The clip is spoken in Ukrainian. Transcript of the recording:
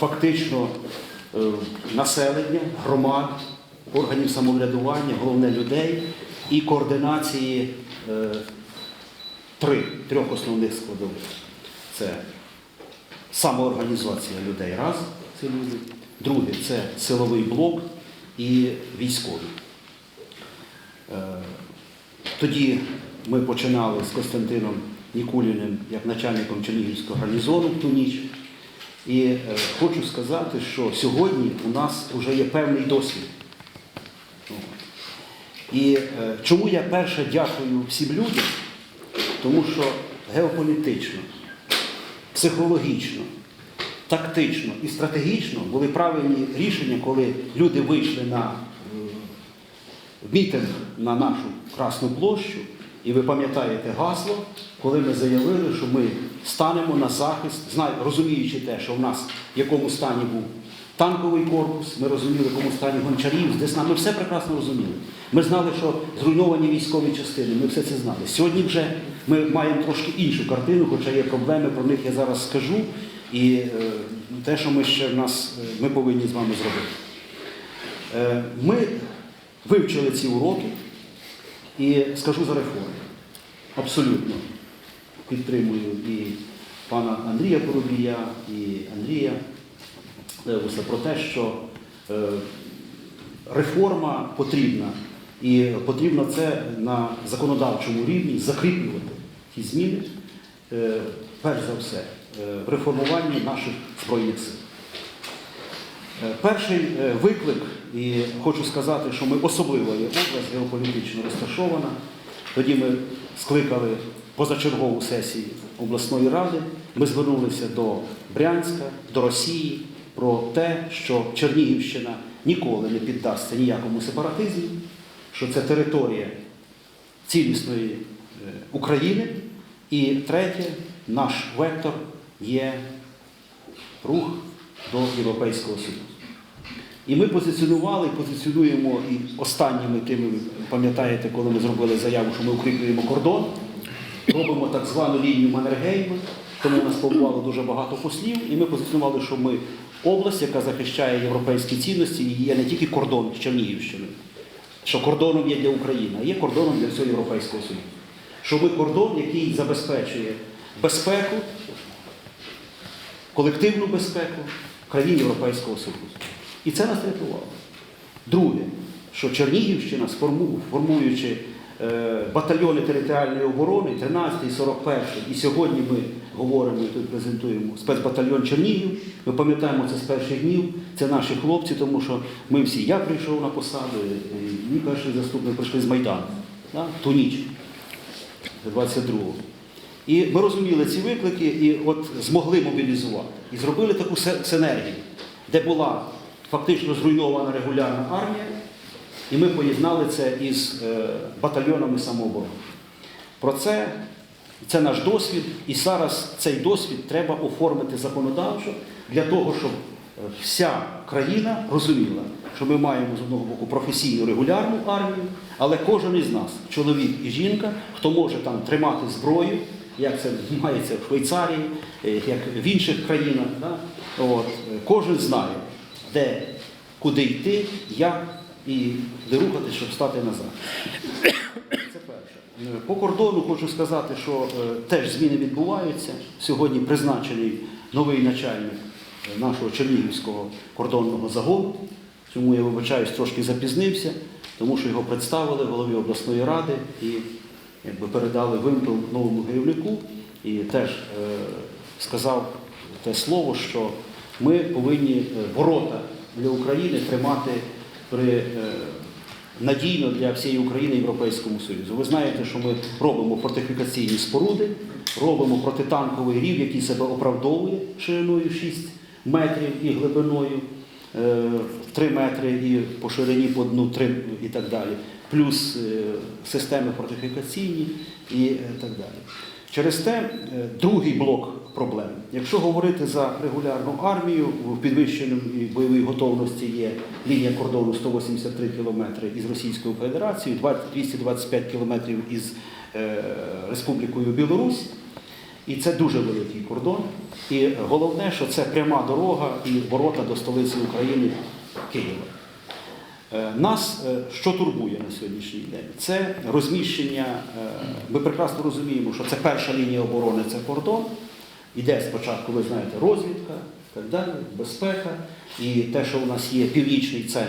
фактично е, населення, громад, органів самоврядування, головне людей і координації е, три, трьох основних складових. Це самоорганізація людей раз, це люди. Друге це силовий блок і військові. Е, Тоді ми починали з Костянтином Нікуліним як начальником Чернігівського гарнізону в ту ніч. І е, хочу сказати, що сьогодні у нас вже є певний досвід. І е, чому я перше дякую всім людям? Тому що геополітично, психологічно, тактично і стратегічно були правильні рішення, коли люди вийшли на мітинг на нашу Красну площу, і ви пам'ятаєте гасло, коли ми заявили, що ми станемо на захист, розуміючи те, що в нас в якому стані був танковий корпус, ми розуміли, в якому стані гончарів, Десна, ми все прекрасно розуміли. Ми знали, що зруйновані військові частини, ми все це знали. Сьогодні вже ми маємо трошки іншу картину, хоча є проблеми, про них я зараз скажу. І е, те, що ми ще в нас, е, ми повинні з вами зробити. Е, Ми вивчили ці уроки і скажу за реформи. Абсолютно підтримую і пана Андрія Поробія, і Андрія Левуса про те, що е, реформа потрібна. І потрібно це на законодавчому рівні закріплювати ті зміни, е, перш за все, е, в реформуванні наших Збройних сил. Е, Перший е, виклик, і хочу сказати, що ми особлива є область геополітично розташована. Тоді ми скликали позачергову сесію обласної ради. Ми звернулися до Брянська, до Росії про те, що Чернігівщина ніколи не піддасться ніякому сепаратизму, що це територія цілісної е, України. І третє, наш вектор є рух до Європейського Союзу. І ми позиціонували, позиціонуємо і останніми тими, пам'ятаєте, коли ми зробили заяву, що ми укріплюємо кордон, робимо так звану лінію Маннергейма, тому нас побувало дуже багато послів, і ми позиціонували, що ми область, яка захищає європейські цінності, і є не тільки кордон з Чернігівщиною, що кордоном є для України, а є кордоном для всього Європейського Союзу. Що ми кордон, який забезпечує безпеку, колективну безпеку країн Європейського Союзу. І це нас рятувало. Друге, що Чернігівщина, формуючи е, батальйони територіальної оборони, 13 й 41 і сьогодні ми говоримо і тут презентуємо спецбатальйон Чернігів. Ми пам'ятаємо це з перших днів. Це наші хлопці, тому що ми всі, я прийшов на посаду, і мій перший заступник прийшли з Майдану, да, ту ніч, 22-го. І ми розуміли ці виклики і от змогли мобілізувати. І зробили таку синергію, де була фактично зруйнована регулярна армія, і ми поєднали це із е, батальйонами самооборони. Про це, це наш досвід, і зараз цей досвід треба оформити законодавчо для того, щоб е, вся країна розуміла, що ми маємо з одного боку професійну регулярну армію, але кожен із нас, чоловік і жінка, хто може там тримати зброю, як це мається в Швейцарії, е, як в інших країнах. Да? От, кожен знає, де, куди йти, як і де рухатись, щоб стати назад. Це перше. Е, По кордону хочу сказати, що е, теж зміни відбуваються. Сьогодні призначений новий начальник е, нашого Чернігівського кордонного загону. Чому я вибачаюсь, трошки запізнився, тому що його представили голові обласної ради і якби передали вимпел новому керівнику. І теж е, сказав те слово, що ми повинні е, ворота для України тримати при е, надійно для всієї України Європейському Союзу. Ви знаєте, що ми робимо фортифікаційні споруди, робимо протитанковий рів, який себе оправдовує шириною 6 метрів і глибиною е, 3 метри і по ширині по дну 3 і так далі. Плюс е, системи фортифікаційні і е, так далі. Через те е, другий блок проблем. Якщо говорити за регулярну армію, в підвищеному і бойовій готовності є лінія кордону 183 кілометри із Російською Федерацією, 225 кілометрів із е, Республікою Білорусь. І це дуже великий кордон. І головне, що це пряма дорога і ворота до столиці України Києва. Е, Нас е, що турбує на сьогоднішній день? Це розміщення. Ми прекрасно розуміємо, що це перша лінія оборони, це кордон. Іде спочатку, ви знаєте, розвідка, так далі, безпека. І те, що у нас є північний центр.